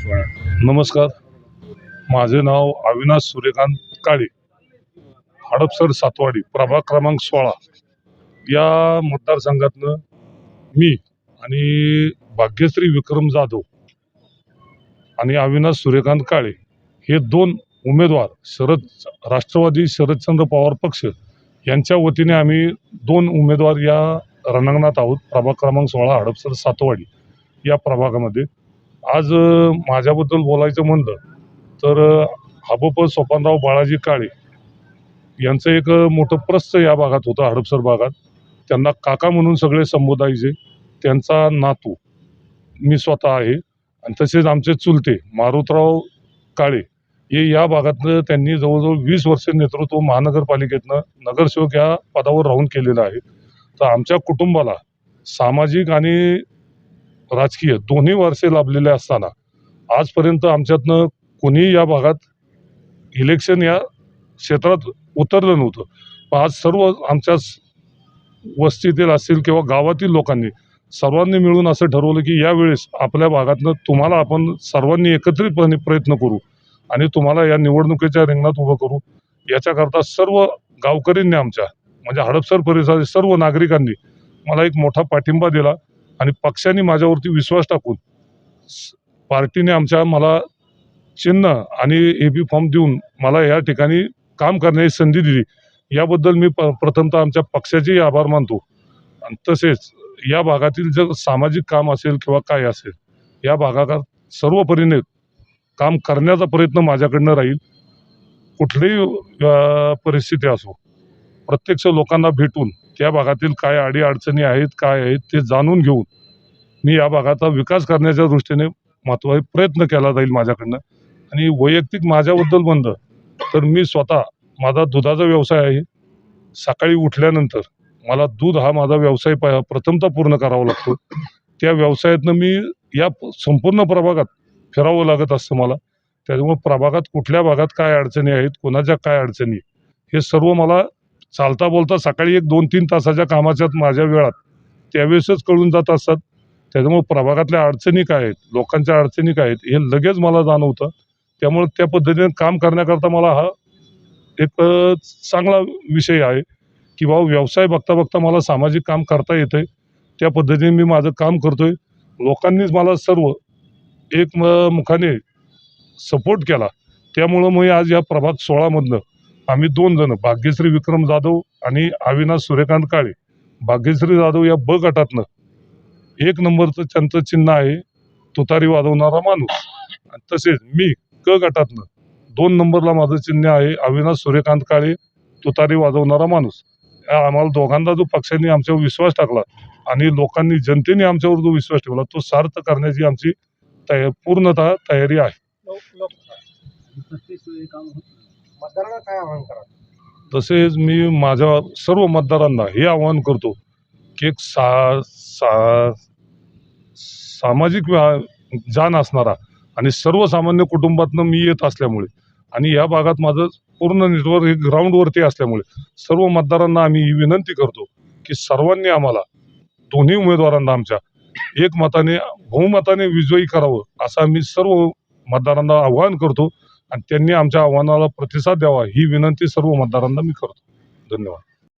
सोळा नमस्कार. माझे नाव अविनाश सूर्यकांत काळे. हडपसर सातवाडी प्रभाग क्रमांक सोळा. या मतदारसंघातनं मी आणि भाग्यश्री विक्रम जाधव आणि अविनाश सूर्यकांत काळे हे दोन उमेदवार शरद राष्ट्रवादी शरदचंद्र पवार पक्ष यांच्या वतीने आम्ही दोन उमेदवार या रणांगणात आहोत. प्रभाग क्रमांक सोळा हडपसर सातवाडी या प्रभागामध्ये. आज माझ्याबद्दल बोलायचं म्हणलं तर हबप सोपानराव बाळाजी काळे यांचं एक मोठं प्रस्थ या भागात होतं हडपसर भागात. त्यांना काका म्हणून सगळे संबोधायचे. त्यांचा नातू मी स्वतः आहे. आणि तसेच आमचे चुलते मारुतराव काळे हे या भागातनं त्यांनी जवळजवळ वीस वर्ष नेतृत्व महानगरपालिकेतनं नगरसेवक या पदावर राहून केलेलं आहे. तर आमच्या कुटुंबाला सामाजिक आणि राजकीय दोन्ही वारसे लाभलेले असताना आजपर्यंत आमच्यातनं कोणीही या भागात इलेक्शन या क्षेत्रात उतरलं नव्हतं. पण आज सर्व आमच्या वस्तीतील असतील किंवा गावातील लोकांनी सर्वांनी मिळून असं ठरवलं की यावेळेस आपल्या भागातनं तुम्हाला आपण सर्वांनी एकत्रितपणे प्रयत्न करू आणि तुम्हाला या निवडणुकीच्या रिंगणात उभं करू. याच्याकरता सर्व गावकरींनी आमच्या म्हणजे हडपसर परिसरातील सर्व नागरिकांनी मला एक मोठा पाठिंबा दिला. आणि पक्षाने माझ्यावरती विश्वास टाकून स- पार्टीने आमच्या मला चिन्ह आणि ए बी फॉर्म देऊन मला या ठिकाणी काम करण्याची संधी दिली. याबद्दल मी प प्रथमतः आमच्या पक्षाचेही आभार मानतो. आणि तसेच या भागातील जर सामाजिक काम असेल किंवा काय असेल या भागात सर्व परीने काम करण्याचा प्रयत्न माझ्याकडनं राहील. कुठलीही परिस्थिती असो. प्रत्यक्ष लोकांना भेटून त्या भागातील काय अडी अडचणी आहेत काय आहेत ते जाणून घेऊन मी या भागाचा विकास करण्याच्या दृष्टीने महत्त्वाचा प्रयत्न केला जाईल माझ्याकडनं. आणि वैयक्तिक माझ्याबद्दल म्हणलं तर मी स्वतः माझा दुधाचा व्यवसाय आहे. सकाळी उठल्यानंतर मला दूध हा माझा व्यवसाय प प्रथमतः पूर्ण करावा लागतो. त्या व्यवसायातनं मी या संपूर्ण प्रभागात फिरावं लागत असतं मला. त्याच्यामुळे प्रभागात कुठल्या भागात काय अडचणी आहेत कोणाच्या काय अडचणी हे सर्व मला चालता बोलता सकाळी एक दोन तीन तासाच्या कामाच्या माझ्या वेळात. त्यावेळेसच कळून जात असतात. त्याच्यामुळे प्रभागातल्या अडचणी काय आहेत? लोकांच्या अडचणी काय आहेत? हे लगेच मला जाणवतं. त्यामुळे त्या पद्धतीने काम करण्याकरता मला हा एक चांगला विषय आहे की बाबा व्यवसाय बघता बघता मला सामाजिक काम करता येतंय. त्या पद्धतीने मी माझं काम करतोय. लोकांनीच मला सर्व एक म- मुखाने सपोर्ट केला. त्यामुळं मी आज या प्रभाग सोळामधनं आम्ही दोन जण भाग्यश्री विक्रम जाधव आणि अविनाश सूर्यकांत काळे. भाग्यश्री जाधव या ब गटातनं एक नंबरचं त्यांचं चिन्ह आहे तुतारी वाजवणारा माणूस. तसेच मी क गटातनं दोन नंबरला माझं चिन्ह आहे अविनाश सूर्यकांत काळे तुतारी वाजवणारा माणूस. या आम्हाला दोघांना जो पक्षांनी आमच्यावर विश्वास टाकला आणि लोकांनी जनतेने आमच्यावर जो विश्वास ठेवला तो सार्थ करण्याची आमची तया पूर्णतः तयारी आहे. मतदारांना काय आवाहन करा तसेच मी माझ्या सर्व मतदारांना हे आवाहन करतो की एक सा सा सामाजिक व्या- जाण असणारा आणि सर्वसामान्य कुटुंबातनं मी येत असल्यामुळे आणि या भागात माझं पूर्ण नेटवर्क हे ग्राउंडवरती असल्यामुळे सर्व मतदारांना आम्ही ही विनंती करतो की सर्वांनी आम्हाला दोन्ही उमेदवारांना आमच्या एक मताने बहुमताने विजयी करावं असं आम्ही सर्व मतदारांना आवाहन करतो. आणि त्यांनी आमच्या आव्हानाला प्रतिसाद द्यावा ही विनंती सर्व मतदारांना मी करतो. धन्यवाद.